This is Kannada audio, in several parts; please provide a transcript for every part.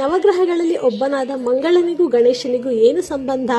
ನವಗ್ರಹಗಳಲ್ಲಿ ಒಬ್ಬನಾದ ಮಂಗಳನಿಗೂ ಗಣೇಶನಿಗೂ ಏನು ಸಂಬಂಧ?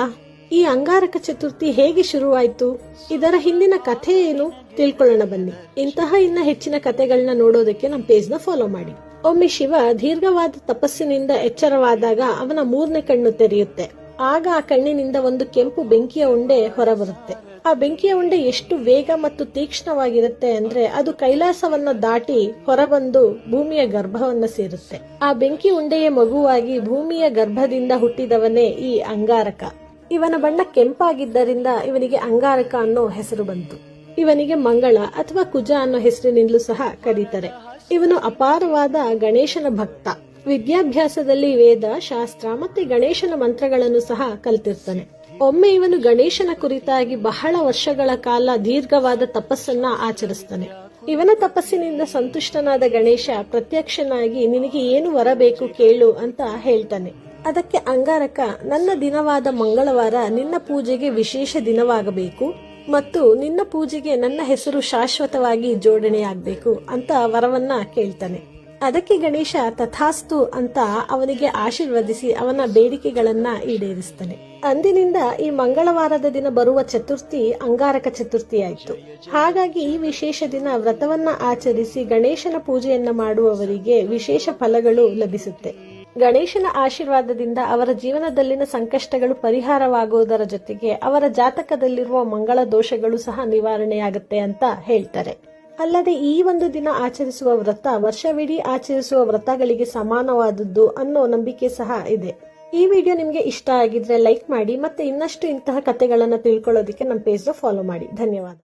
ಈ ಅಂಗಾರಕ ಚತುರ್ಥಿ ಹೇಗೆ ಶುರುವಾಯಿತು? ಇದರ ಹಿಂದಿನ ಕಥೆ ಏನು? ತಿಳ್ಕೊಳ್ಳೋಣ ಬನ್ನಿ. ಇಂತಹ ಇನ್ನ ಹೆಚ್ಚಿನ ಕಥೆಗಳನ್ನ ನೋಡೋದಕ್ಕೆ ನಮ್ಮ ಪೇಜ್ನ ಫಾಲೋ ಮಾಡಿ. ಒಮ್ಮೆ ಶಿವ ದೀರ್ಘವಾದ ತಪಸ್ಸಿನಿಂದ ಎಚ್ಚರವಾದಾಗ ಅವನ ಮೂರನೇ ಕಣ್ಣು ತೆರೆಯುತ್ತೆ. ಆಗ ಆ ಕಣ್ಣಿನಿಂದ ಒಂದು ಕೆಂಪು ಬೆಂಕಿಯ ಉಂಡೆ ಹೊರಬರುತ್ತೆ. ಆ ಬೆಂಕಿಯ ಉಂಡೆ ಎಷ್ಟು ವೇಗ ಮತ್ತು ತೀಕ್ಷ್ಣವಾಗಿರುತ್ತೆ ಅಂದ್ರೆ ಅದು ಕೈಲಾಸವನ್ನ ದಾಟಿ ಹೊರಬಂದು ಭೂಮಿಯ ಗರ್ಭವನ್ನ ಸೇರುತ್ತೆ. ಆ ಬೆಂಕಿ ಉಂಡೆಯ ಮಗುವಾಗಿ ಭೂಮಿಯ ಗರ್ಭದಿಂದ ಹುಟ್ಟಿದವನೇ ಈ ಅಂಗಾರಕ. ಇವನ ಬಣ್ಣ ಕೆಂಪಾಗಿದ್ದರಿಂದ ಇವನಿಗೆ ಅಂಗಾರಕ ಅನ್ನೋ ಹೆಸರು ಬಂತು. ಇವನಿಗೆ ಮಂಗಳ ಅಥವಾ ಕುಜ ಅನ್ನೋ ಹೆಸರಿನಿಂದಲೂ ಸಹ ಕರೀತಾರೆ. ಇವನು ಅಪಾರವಾದ ಗಣೇಶನ ಭಕ್ತ. ವಿದ್ಯಾಭ್ಯಾಸದಲ್ಲಿ ವೇದ, ಶಾಸ್ತ್ರ ಮತ್ತೆ ಗಣೇಶನ ಮಂತ್ರಗಳನ್ನು ಸಹ ಕಲ್ತಿರ್ತಾನೆ. ಒಮ್ಮೆ ಇವನು ಗಣೇಶನ ಕುರಿತಾಗಿ ಬಹಳ ವರ್ಷಗಳ ಕಾಲ ದೀರ್ಘವಾದ ತಪಸ್ಸನ್ನ ಆಚರಿಸ್ತಾನೆ. ಇವನ ತಪಸ್ಸಿನಿಂದ ಸಂತುಷ್ಟನಾದ ಗಣೇಶ ಪ್ರತ್ಯಕ್ಷನಾಗಿ, ನಿನಗೆ ಏನು ವರಬೇಕು ಕೇಳು ಅಂತ ಹೇಳ್ತಾನೆ. ಅದಕ್ಕೆ ಅಂಗಾರಕ, ನನ್ನ ದಿನವಾದ ಮಂಗಳವಾರ ನಿನ್ನ ಪೂಜೆಗೆ ವಿಶೇಷ ದಿನವಾಗಬೇಕು ಮತ್ತು ನಿನ್ನ ಪೂಜೆಗೆ ನನ್ನ ಹೆಸರು ಶಾಶ್ವತವಾಗಿ ಜೋಡಣೆಯಾಗಬೇಕು ಅಂತ ವರವನ್ನ ಕೇಳ್ತಾನೆ. ಅದಕ್ಕೆ ಗಣೇಶ ತಥಾಸ್ತು ಅಂತ ಅವನಿಗೆ ಆಶೀರ್ವದಿಸಿ ಅವನ ಬೇಡಿಕೆಗಳನ್ನ ಈಡೇರಿಸ್ತಾನೆ. ಅಂದಿನಿಂದ ಈ ಮಂಗಳವಾರದ ದಿನ ಬರುವ ಚತುರ್ಥಿ ಅಂಗಾರಕ ಚತುರ್ಥಿಯಾಯಿತು. ಹಾಗಾಗಿ ಈ ವಿಶೇಷ ದಿನ ವ್ರತವನ್ನ ಆಚರಿಸಿ ಗಣೇಶನ ಪೂಜೆಯನ್ನ ಮಾಡುವವರಿಗೆ ವಿಶೇಷ ಫಲಗಳು ಲಭಿಸುತ್ತೆ. ಗಣೇಶನ ಆಶೀರ್ವಾದದಿಂದ ಅವರ ಜೀವನದಲ್ಲಿನ ಸಂಕಷ್ಟಗಳು ಪರಿಹಾರವಾಗುವುದರ ಜೊತೆಗೆ ಅವರ ಜಾತಕದಲ್ಲಿರುವ ಮಂಗಳ ದೋಷಗಳು ಸಹ ನಿವಾರಣೆಯಾಗುತ್ತೆ ಅಂತ ಹೇಳ್ತಾರೆ. ಅಲ್ಲದೆ ಈ ಒಂದು ದಿನ ಆಚರಿಸುವ ವ್ರತ, ವರ್ಷವಿಡೀ ಆಚರಿಸುವ ವ್ರತಗಳಿಗೆ ಸಮಾನವಾದದ್ದು ಅನ್ನೋ ನಂಬಿಕೆ ಸಹ ಇದೆ. ಈ ವಿಡಿಯೋ ನಿಮಗೆ ಇಷ್ಟ ಆಗಿದ್ರೆ ಲೈಕ್ ಮಾಡಿ ಮತ್ತೆ ಇನ್ನಷ್ಟು ಇಂತಹ ಕಥೆಗಳನ್ನು ತಿಳ್ಕೊಳ್ಳೋದಕ್ಕೆ ನಮ್ಮ ಪೇಜ್ ಫಾಲೋ ಮಾಡಿ. ಧನ್ಯವಾದ.